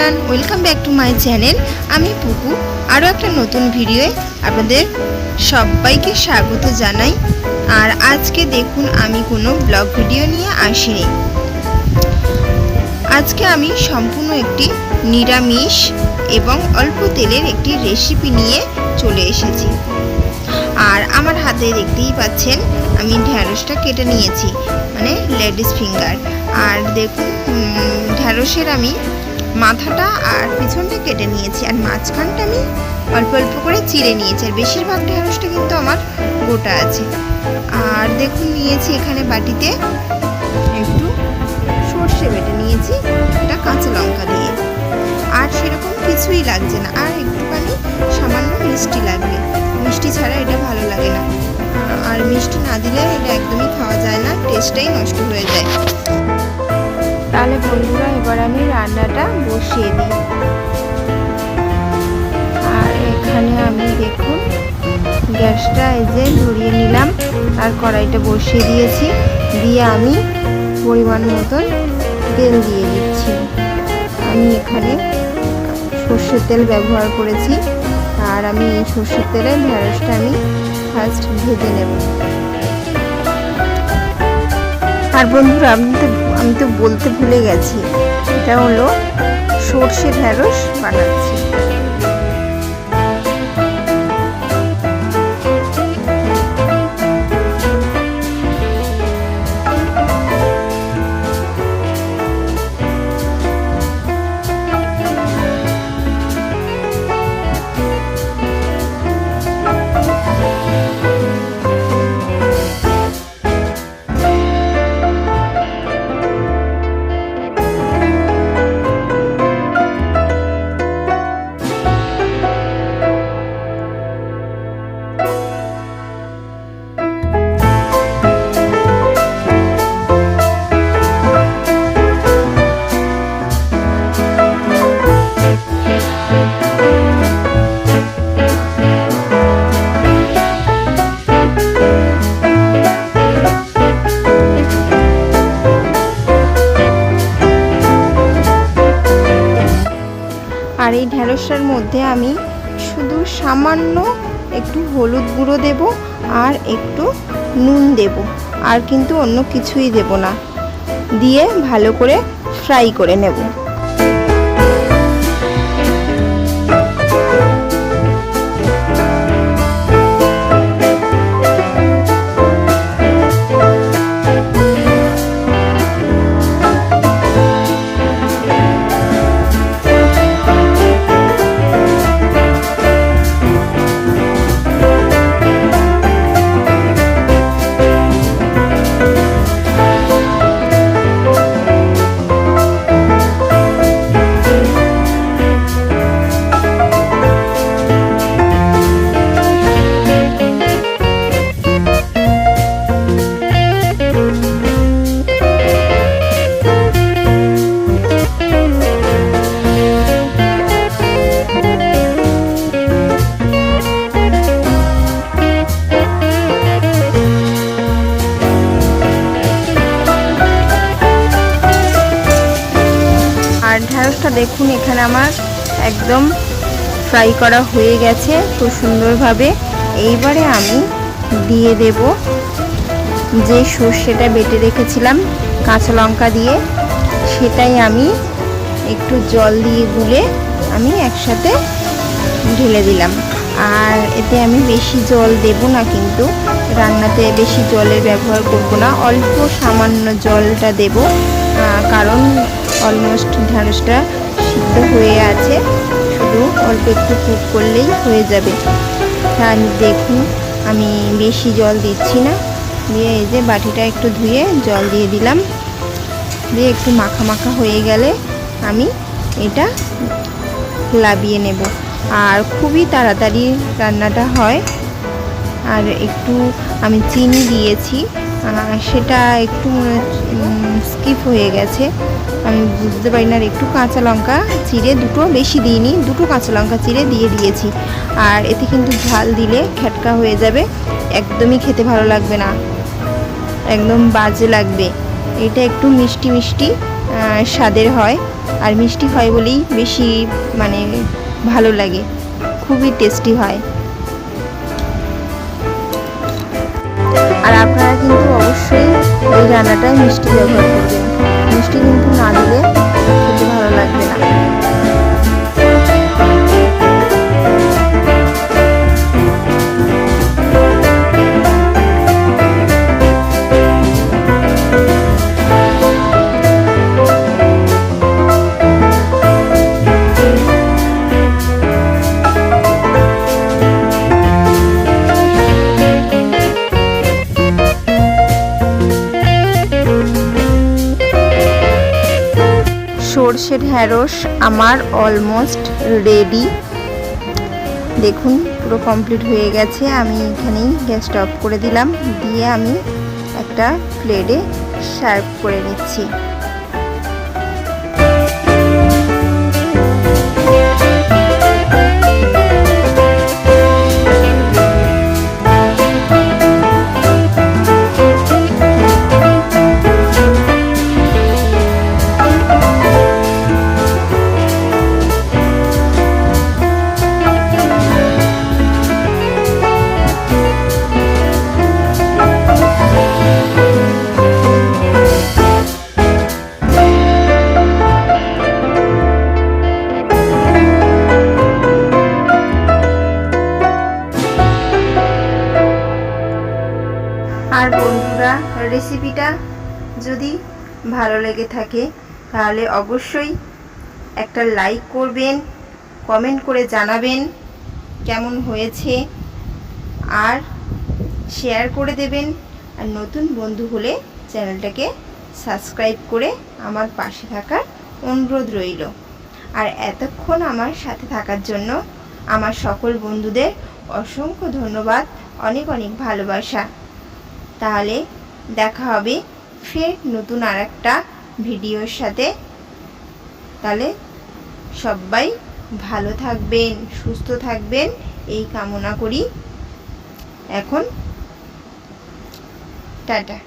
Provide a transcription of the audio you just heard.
Everyone welcome back to my channel আমি পুকু আরও একটা নতুন ভিডিওয়ে আপনাদের সবাইকে স্বাগত জানাই। আর আজকে দেখুন, আমি কোনো ব্লগ ভিডিও নিয়ে আসিনি। আজকে আমি সম্পূর্ণ একটি নিরামিষ এবং অল্প তেলের একটি রেসিপি নিয়ে চলে এসেছি। আর আমার হাতে দেখতেই পাচ্ছেন, আমি ঢ্যাঁড়সটা কেটে নিয়েছি মানে লেডিস ফিঙ্গার। আর দেখুন ঢ্যাঁড়সের আমি মাথাটা আর পিছনটা কেটে নিয়েছি আর মাঝখানটা আমি অল্প অল্প করে চিড়ে নিয়েছি আর বেশিরভাগ ঢ্যাঁড়সটা কিন্তু আমার গোটা আছে। আর দেখুন নিয়েছি এখানে বাটিতে একটু সর্ষে বেটে নিয়েছি, একটা কাঁচা লঙ্কা দিয়ে। আর সেরকম কিছুই লাগছে না, আর একটুখানি সামান্য মিষ্টি লাগবে। মিষ্টি ছাড়া এটা ভালো লাগে না। আর মিষ্টি না দিলে এটা একদমই খাওয়া যায় না, টেস্টটাই নষ্ট হয়ে যায়। তাহলে বন্ধুরা, এবার আমি রান্নাটা বসিয়ে দিই। আর এখানে আমি দেখুন, গ্যাসটা এই যে ধরিয়ে নিলাম আর কড়াইটা বসিয়ে দিয়েছি। দিয়ে আমি পরিমাণ মতন তেল দিয়ে দিচ্ছি। আমি এখানে সর্ষের তেল ব্যবহার করেছি। আর আমি এই সর্ষের তেলে ঢ্যাঁড়সটা আমি ফার্স্ট ভেজে নেব। আর বন্ধুরা আপনি তো আমি তো বলতে ভুলে গেছি। এটা হলো সর্ষে ঢ্যাঁড়স বানাচ্ছি। ঢ্যাঁড়সটার মধ্যে আমি শুধু সামান্য একটু হলুদ গুঁড়ো দেব আর একটু নুন দেব। আর কিন্তু অন্য কিছুই দেব না। দিয়ে ভালো করে ফ্রাই করে নেব। দেখুন, এখানে আমার একদম ফ্রাই করা হয়ে গেছে খুব সুন্দরভাবে। এইবারে আমি দিয়ে দেব যে সর্ষেটা বেটে রেখেছিলাম কাঁচা লঙ্কা দিয়ে, সেটাই আমি একটু জল দিয়ে গুলে আমি একসাথে ঢেলে দিলাম। আর এতে আমি বেশি জল দেব না কিন্তু, রান্নাতে বেশি জলের ব্যবহার করব না, অল্প সামান্য জলটা দেব কারণ অলমোস্ট ঢ্যাঁড়সটা সিদ্ধ হয়ে আছে। শুধু অল্প একটু কুক করলেই হয়ে যাবে। আমি দেখুন, আমি বেশি জল দিচ্ছি না। দিয়ে এই যে বাটিটা একটু ধুয়ে জল দিয়ে দিলাম। দিয়ে একটু মাখা মাখা হয়ে গেলে আমি এটা লাবিয়ে নেব। আর খুবই তাড়াতাড়ি রান্নাটা হয়। আর একটু আমি চিনি দিয়েছি। সেটা একটু স্কিপ হয়ে গেছে। আমি বুঝতে পারি না আর একটু কাঁচা লঙ্কা চিড়ে দুটো বেশি দিইনি, দুটো কাঁচা লঙ্কা চিড়ে দিয়ে দিয়েছি। আর এতে কিন্তু ঝাল দিলে খেটকা হয়ে যাবে, একদমই খেতে ভালো লাগবে না। একদম বাজে লাগবে। এটা একটু মিষ্টি মিষ্টি স্বাদের হয়। আর মিষ্টি হয় বলেই বেশি মানে ভালো লাগে। খুবই টেস্টি হয়। আর আপনারা কিন্তু অবশ্যই এই রান্নাটায় মিষ্টি ব্যবহার করবেন। মিষ্টি কিন্তু না দিলে খেতে ভালো লাগবে না। ঢ্যাঁড়স আমার অলমোস্ট রেডি দেখুন, পুরো কমপ্লিট হয়ে গেছে। আমি এখানেই গ্যাসটা অফ করে দিলাম। দিয়ে আমি একটা প্লেটে সার্ভ করে নিচ্ছি। যদি ভালো লেগে থাকে, তাহলে অবশ্যই একটা লাইক করবেন কমেন্ট করে জানাবেন কেমন হয়েছে, আর শেয়ার করে দেবেন। আর নতুন বন্ধু হলে চ্যানেলটাকে সাবস্ক্রাইব করে আমার পাশে থাকার অনুরোধ রইল। আর এতক্ষণ আমার সাথে থাকার জন্য আমার সকল বন্ধুদের অসংখ্য ধন্যবাদ, অনেক অনেক ভালোবাসা। তাহলে দেখা হবে ফের নতুন আর একটা ভিডিওর সাথে। তাহলে সবাই ভালো থাকবেন, সুস্থ থাকবেন। এই কামনা করি। এখন টাটা।